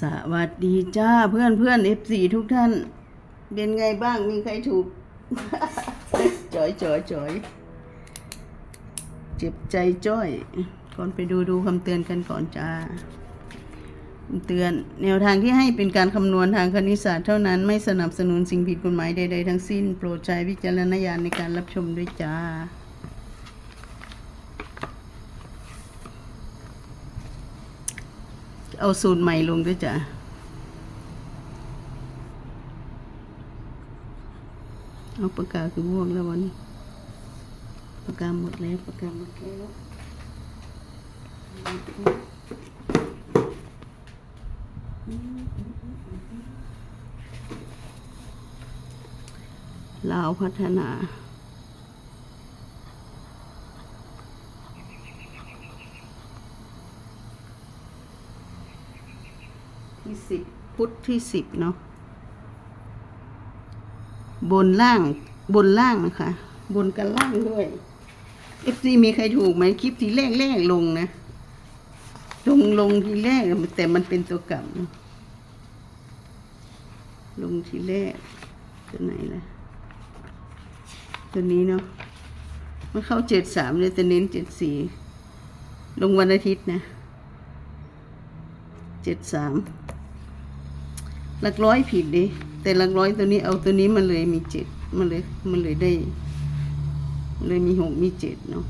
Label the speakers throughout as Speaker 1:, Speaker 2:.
Speaker 1: สวัสดีจ้าเพื่อนเพื่อนเอฟซีทุกท่าน เป็นไงบ้างมีใครถูกจอยจอยจอยเจ็บใจจ้อย ก่อนไปดูดูคำเตือนกันก่อนจ้าคำเตือน แนวทางที่ให้เป็นการคำนวณทางคณิตศาสตร์เท่านั้นไม่สนับสนุนสิ่งผิดกฎหมายใดๆทั้งสิ้น โปรดใช้วิจารณญาณในการรับชมด้วยจ้า เอาสูตรใหม่ลงด้วยจ้ะเอาปากกาคือม่วงแล้ววันนี้ปากกาหมดแล้วปากกาหมดแล้วลาวพัฒนา สิบพุทธที่สิบเนาะบนล่างบนล่างนะคะ บนกันล่างด้วยเอฟซีมีใครถูกไหมคลิปที่แรกแรกลงนะลงลงทีแรกแต่มันเป็นตัวกลับลงทีแรกตัวไหนล่ะ ตัวนี้เนาะมันเข้าเจ็ดสามเลยแต่เน้นเจ็ดสี่ลงวันอาทิตย์นะเจ็ดสาม หลักร้อยผิดดิแต่หลักร้อยตัวนี้เอาตัวนี้มันเลยมีเจ็ดมันเลยมันเลยได้ เลยมีหกมีเจ็ดเนาะ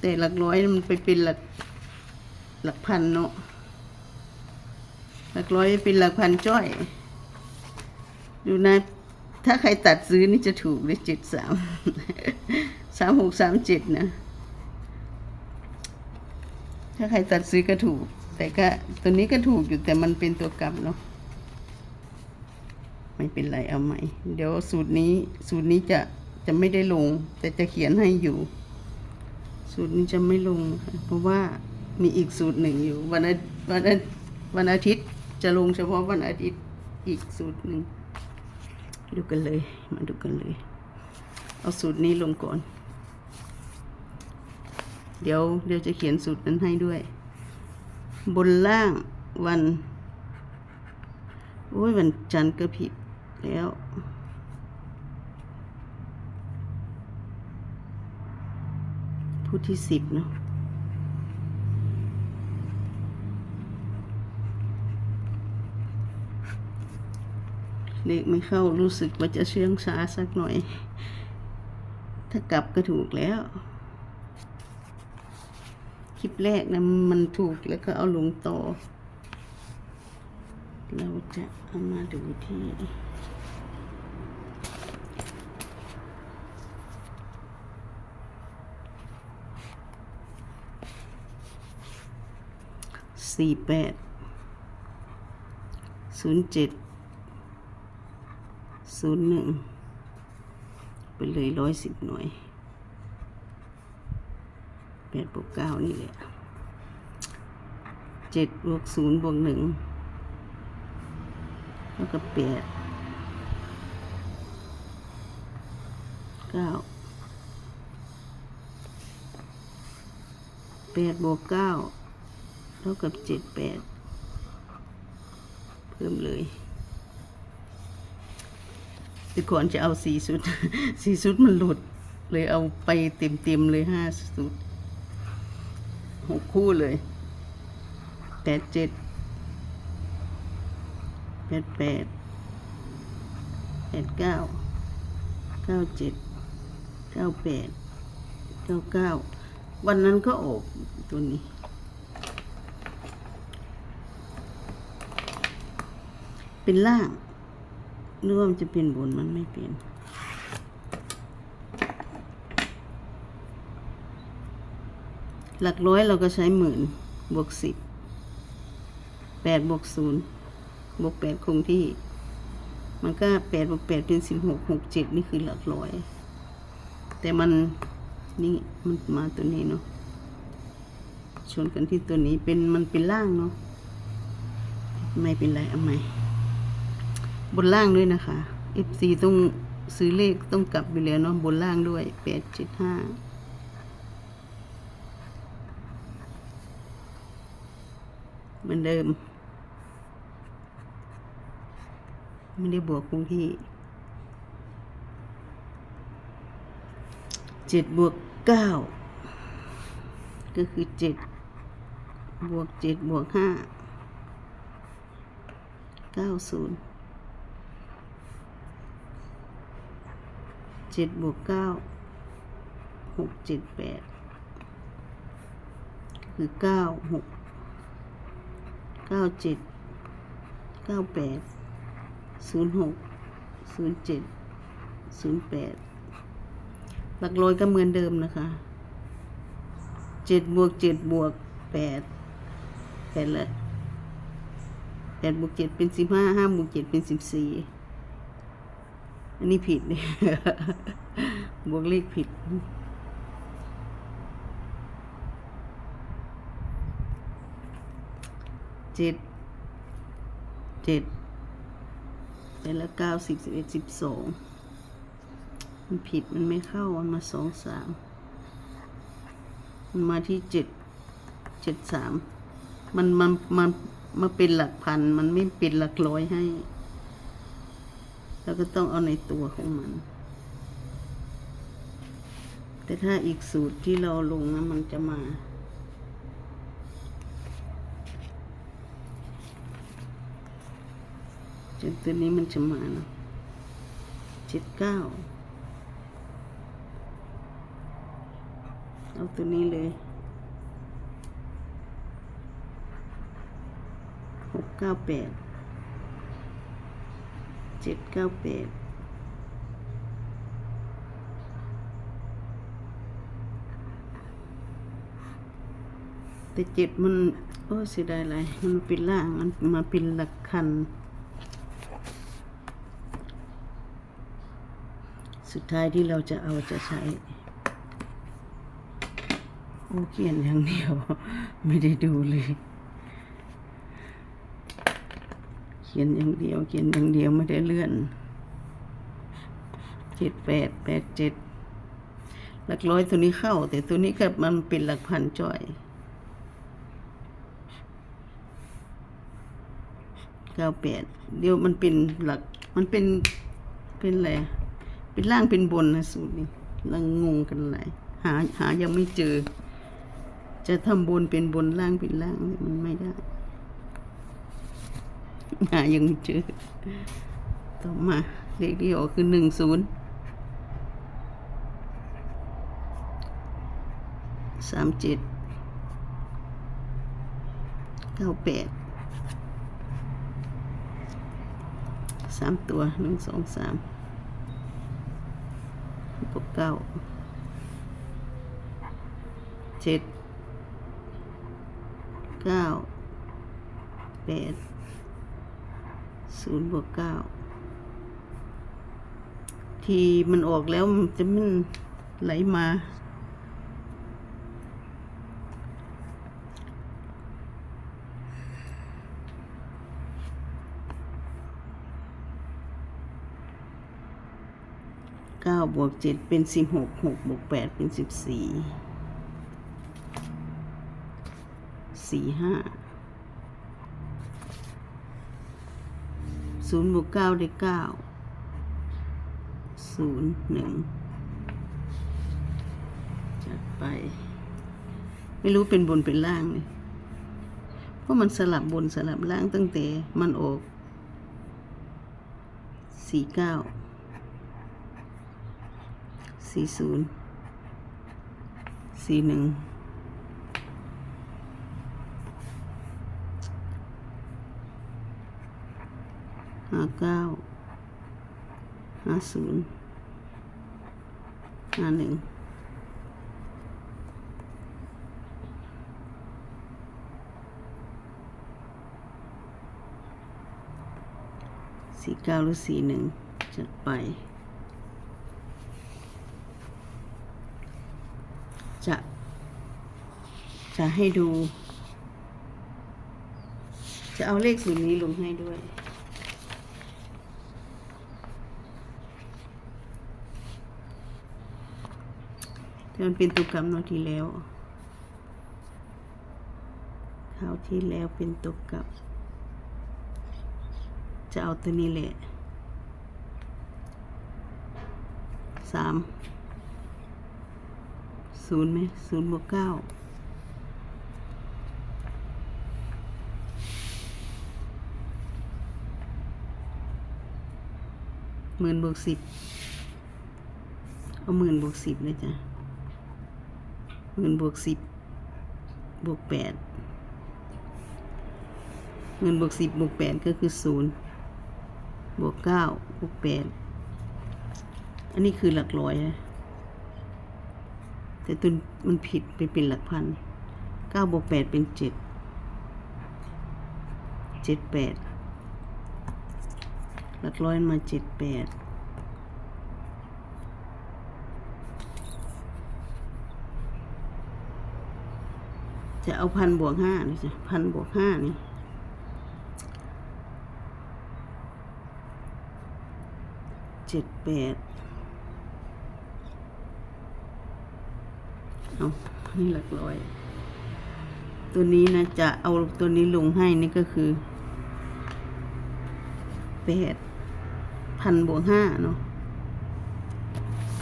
Speaker 1: แต่หลักร้อยมันไปเป็นหลักหลักพันเนาะหลักร้อยเป็นหลักพันจ้อย ดูนะ ถ้าใครตัดซื้อนี่จะถูกเลยเจ็ดสามสามหกสามเจ็ดนะ ถ้าใครตัดซื้อก็ถูก แต่ก็ตัวนี้ก็ถูกอยู่แต่มันเป็นตัวกลับเนาะไม่เป็นไรเอาใหม่ เดี๋ยวสูตรนี้สูตรนี้จะจะไม่ได้ลง แต่จะเขียนให้อยู่ สูตรนี้จะไม่ลง เพราะว่ามีอีกสูตรหนึ่งอยู่ วันวันวันอาทิตย์จะลงเฉพาะวันอาทิตย์อีกสูตรหนึ่งดูกันเลย มาดูกันเลย เอาสูตรนี้ลงก่อน เดี๋ยวเดี๋ยวจะเขียนสูตรนั้นให้ด้วย บนล่างวัน โอ้ย วันจันทร์ก็ผิดแล้ว ผู้ที่สิบเนาะเลขไม่เข้ารู้สึกว่าจะเชื่องช้าสักหน่อย ถ้ากลับก็ถูกแล้ว คลิปแรกนะมันถูกแล้วก็เอาลงต่อ เราจะเอามาดูที่สี่แปดศูนย์เจ็ดศูนย์หนึ่งไปเลยร้อยสิบหน่วย แปดบวกเก้านี่แหละเจ็ดบวกศูนย์บวกหนึ่งเท่ากับแปดเก้าแปดบวกเก้าเท่ากับเจ็ดแปดเพิ่มเลยแต่ก่อนจะเอาสี่สุดสี่สุดมันหลุด เลยเอาไปเต็มๆเลยห้าสุด หกคู่เลยแปดเจ็ดแปดแปดแปดเก้าเก้าเจ็ดเก้าแปดเก้าเก้าวันนั้นก็ออกตัวนี้ เป็นล่างหรือว่ามันจะเป็นบนมันไม่เป็น หลักร้อยเราก็ใช้หมื่นบวกสิบแปดบวกศูนย์บวกแปดคงที่ มันก็แปดบวกแปดเป็นสิบหกหกเจ็ดนี่คือหลักร้อย แต่มันนี่มันมาตัวนี้เนาะชนกันที่ตัวนี้เป็นมันเป็นล่างเนาะไม่เป็นไรเอาไหมบนล่างด้วยนะคะ F4 ต้องซื้อเลขต้องกลับไปแล้วเนาะบนล่างด้วยแปดเจ็ดห้า เหมือนเดิม ไม่ได้บวกคงที่เจ็ดบวกเก้าก็คือเจ็ดบวกเจ็ดบวกห้าเก้าศูนย์เจ็ดบวกเก้าหกเจ็ดแปดคือเก้าหก เก้าเจ็ดเก้าแปดศูนย์หกศูนย์เจ็ดศูนย์แปดหลักร้อยก็เหมือนเดิมนะคะเจ็ดบวกเจ็ดบวกแปดแปดละแปดบวกเจ็ดเป็นสิบห้าห้าบวกเจ็ดเป็นสิบสี่อันนี้ผิดเนี่ยบวกเลขผิด เจ็ดเจ็ดเป็นละเก้าสิบสิบเอ็ดสิบสองมันผิดมันไม่เข้ามันมาสองสามมันมาที่เจ็ดเจ็ดสามมันมันมันมาเป็นหลักพัน มันไม่เป็นหลักร้อยให้ แล้วก็ต้องเอาในตัวของมัน แต่ถ้าอีกสูตรที่เราลงนะมันจะมา จน ตัวนี้มันจะมาเนอะเจ็ดเก้าเอาตัวนี้เลยหกเก้าแปดเจ็ดเก้าแปดแต่เจ็ดมัน โอ้เสียดายอะไรมันเป็นล่าง มันมาเป็นหลักคัน สุดท้ายที่เราจะเอาจะใช้โอ้เขียนอย่างเดียว ไม่ได้ดูเลย เขียนอย่างเดียว เขียนอย่างเดียวไม่ได้เลื่อนเจ็ดแปดแปดเจ็ดหลักร้อยตัวนี้เข้า แต่ตัวนี้ก็มันเป็นหลักพันจ่อยเก้าแปดเดี๋ยวมันเป็นหลักมันเป็นเป็นอะไร เป็นล่างเป็นบนนะสูตรนี้ลังงงกันหลายหาหายังไม่เจอ จะทำบนเป็นบนล่างเป็นล่างนี่มันไม่ได้ หายังไม่เจอ ต่อมาเลขที่ออกคือหนึ่งศูนย์สามเจ็ดเก้าแปดสามตัวหนึ่งสองสาม บวกเก้าเจ็ดเก้าแปดศูนย์บวกเก้าทีมันออกแล้วมันจะมันไหลมา เก้าบวกเจ็ดเป็นสิบหกหกบวกแปดเป็นสิบสี่สี่ห้าศูนย์บวกเก้าได้เก้าศูนย์หนึ่งจัดไป ไม่รู้เป็นบนเป็นล่างเลยเพราะมันสลับบนสลับล่างตั้งแต่มันออกสี่เก้า สี่ศูนย์สี่หนึ่งห้าเก้าห้าศูนย์ห้าหนึ่งสี่เก้าหรือสี่หนึ่งจัดไป จะ จะให้ดู จะเอาเลขสูตรนี้ลงให้ด้วยมันเป็นตุกรรมนอที่แล้วหคราวที่แล้วเป็นตัวกลับจะเอาตัวนี้แหละสาม ศูนย์ไหมศูนย์บวกเก้าหมื่นบวกสิบเอาหมื่นบวกสิบเลยจ้ะหมื่นบวกสิบบวกแปดหมื่นบวกสิบบวกแปดก็คือศูนย์บวกเก้าบวกแปดอันนี้คือหลักร้อยนะ แต่ตัวมันผิดไปเป็นหลักพันเก้าบวกแปดเป็นเจ็ดเจ็ดแปดหลักร้อยมาเจ็ดแปดจะเอาพันบวกห้านี่จ้ะพันบวกห้านี่เจ็ดแปด เอานี่หลักร้อย ตัวนี้นะจะเอาตัวนี้ลงให้นี่ก็คือแปดพันบวกห้าเนาะ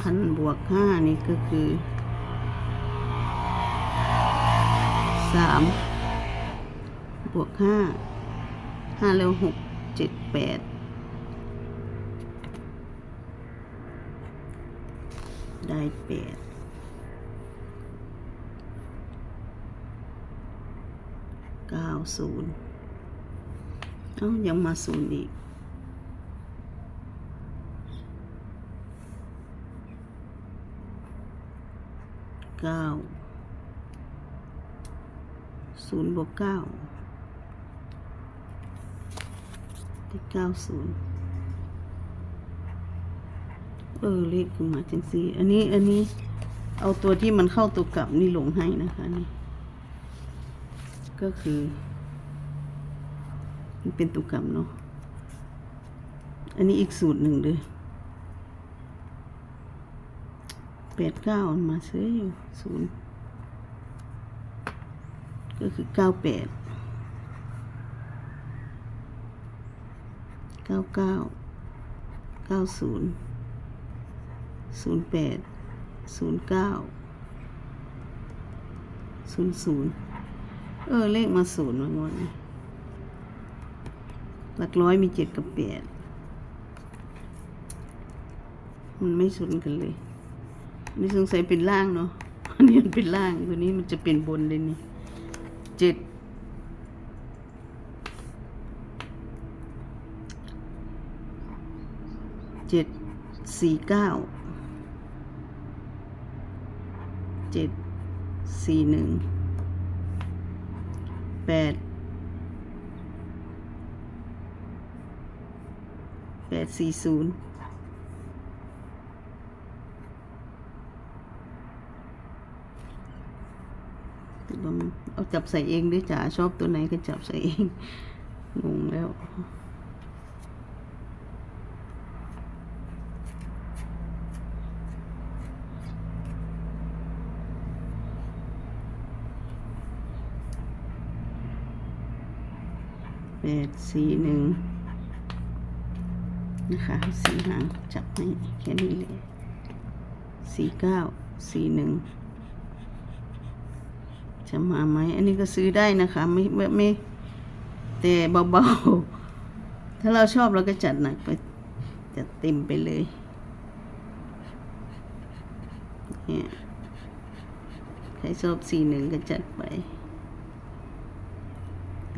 Speaker 1: พันบวกห้านี่ก็คือสามบวกห้าห้าแล้วหกเจ็ดแปดได้แปด เก้าศูนย์เอ้ายังมาศูนย์อีกเก้าศูนย์บวกเก้าได้เก้าศูนย์เออเลขคือมาจังสี่อันนี้อันนี้เอาตัวที่มันเข้าตัวกลับนี่ลงให้นะคะนี่ ก็คือ มันเป็นตัวกลับเนาะอันนี้อีกสูตรหนึ่งเลยแปดเก้ามาซื้ออยู่ศูนย์ก็คือเก้าแปดเก้าเก้าเก้าศูนย์ศูนย์แปดศูนย์เก้าศูนย์ศูนย์ เออ เลขมาศูนย์มางวดนี้หลักร้อยมีเจ็ดกับแปดมันไม่สุนกันเลยนี่สงสัยเป็นล่างเนาะอันนี้มันเป็นล่างตัวนี้มันจะเป็นบนเลยนี่เจ็ดเจ็ดสี่เก้าเจ็ดสี่หนึ่ง แปดแปดสี่ศูนย์เอาจับใส่เองด้วยจ๋าชอบตัวไหนก็จับใส่เอง งงแล้ว แปดสี่หนึ่งนะคะสี่หางจับให้แค่นี้เลยสี่เก้าสี่หนึ่งจะมาไหมอันนี้ก็ซื้อได้นะคะ ไม่ไม่ไม่แต่เบาๆ ถ้าเราชอบเราก็จัดหนักไป จัดเต็มไปเลยเนี่ยใครชอบสี่หนึ่งก็จัดไป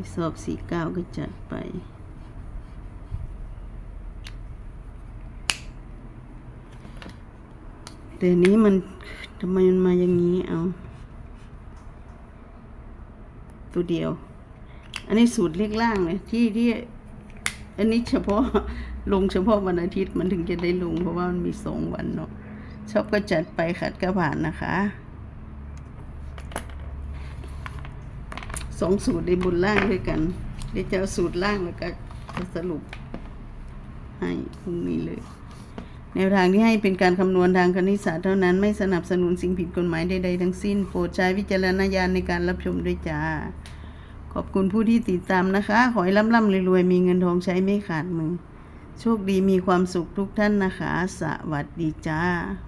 Speaker 1: ไปสอบสี่เก้าก็จัดไป แต่นี้มันทำไมมันมาอย่างนี้เอา ตัวเดียว อันนี้สูตรเรียกล่างเลยที่ที่อันนี้เฉพาะลงเฉพาะวันอาทิตย์มันถึงจะได้ลงเพราะว่ามันมีสองวันเนาะชอบก็จัดไปขัดก็ผ่านนะคะ สองสูตรในบนล่างด้วยกันเดี๋ยวจะเอาสูตรล่างแล้วก็จะสรุปให้พรุ่งนี้เลย แนวทางที่ให้เป็นการคำนวณทางคณิตศาสตร์เท่านั้นไม่สนับสนุนสิ่งผิดกฎหมายใดๆทั้งสิ้น โปรดใช้วิจารณญาณในการรับชมด้วยจ้า ขอบคุณผู้ที่ติดตามนะคะ ขอให้ร่ำร่ำรวยๆมีเงินทองใช้ไม่ขาดมือ โชคดีมีความสุขทุกท่านนะคะ สวัสดีจ้า